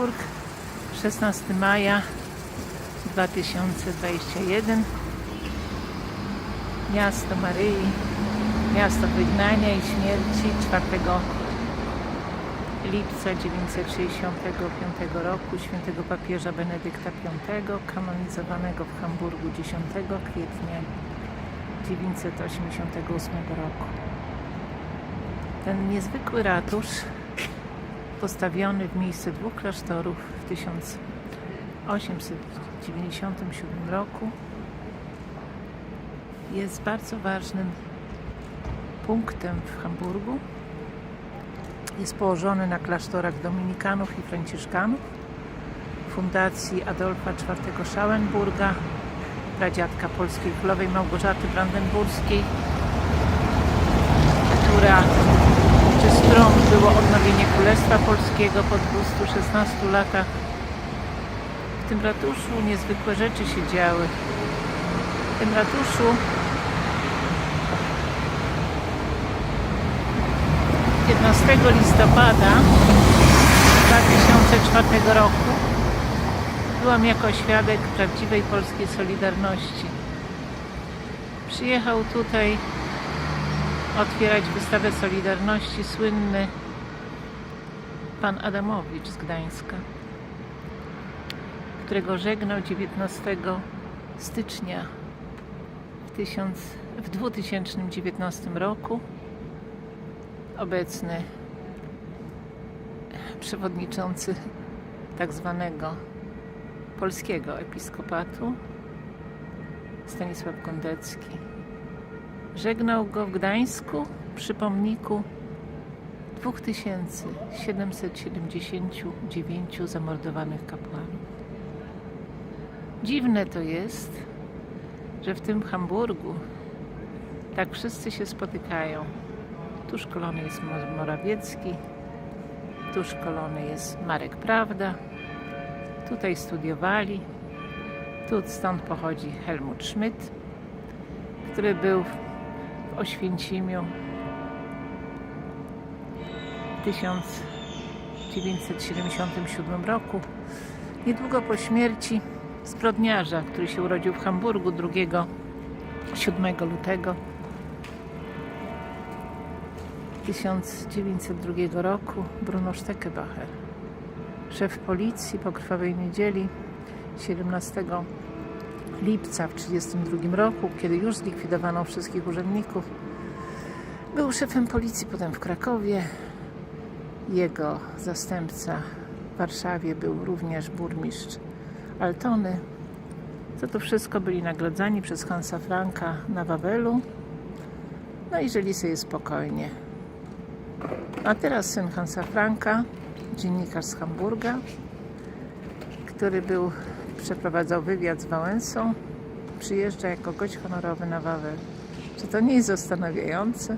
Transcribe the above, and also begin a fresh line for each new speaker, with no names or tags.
Hamburg, 16 maja 2021. Miasto Maryi, miasto wygnania i śmierci 4 lipca 965 roku świętego papieża Benedykta V, kanonizowanego w Hamburgu 10 kwietnia 988 roku. Ten niezwykły ratusz, postawiony w miejscu dwóch klasztorów w 1897 roku, jest bardzo ważnym punktem w Hamburgu. Jest położony na klasztorach dominikanów i franciszkanów, fundacji Adolfa IV Schauenburga, pradziadka polskiej królowej Małgorzaty Brandenburskiej, która, czy którą było odnowienie Królestwa Polskiego po 216 latach. W tym ratuszu niezwykłe rzeczy się działy. W tym ratuszu 15 listopada 2004 roku byłam jako świadek prawdziwej polskiej Solidarności. Przyjechał tutaj otwierać wystawę Solidarności słynny pan Adamowicz z Gdańska, którego żegnał 19 stycznia w, 1000, w 2019 roku obecny przewodniczący tak zwanego polskiego episkopatu Stanisław Gondecki. Żegnał go w Gdańsku przy pomniku 2779 zamordowanych kapłanów. Dziwne to jest, że w tym Hamburgu tak wszyscy się spotykają. Tu szkolony jest Mo- Morawiecki, tu szkolony jest Marek Prawda, tutaj studiowali, tu stąd pochodzi Helmut Schmidt, który był w Oświęcimiu w 1977 roku, niedługo po śmierci zbrodniarza, który się urodził w Hamburgu 2 7 lutego 1902 roku Bruno Steckebacher, szef policji po krwawej niedzieli 17 lipca w 1932 roku, kiedy już zlikwidowano wszystkich urzędników, był szefem policji potem w Krakowie. Jego zastępca w Warszawie był również burmistrz Altony. Za to wszystko byli nagradzani przez Hansa Franka na Wawelu. No i żyli sobie spokojnie. A teraz syn Hansa Franka, dziennikarz z Hamburga, który był, przeprowadzał wywiad z Wałęsą, przyjeżdża jako gość honorowy na Wawel. Czy to nie jest zastanawiające?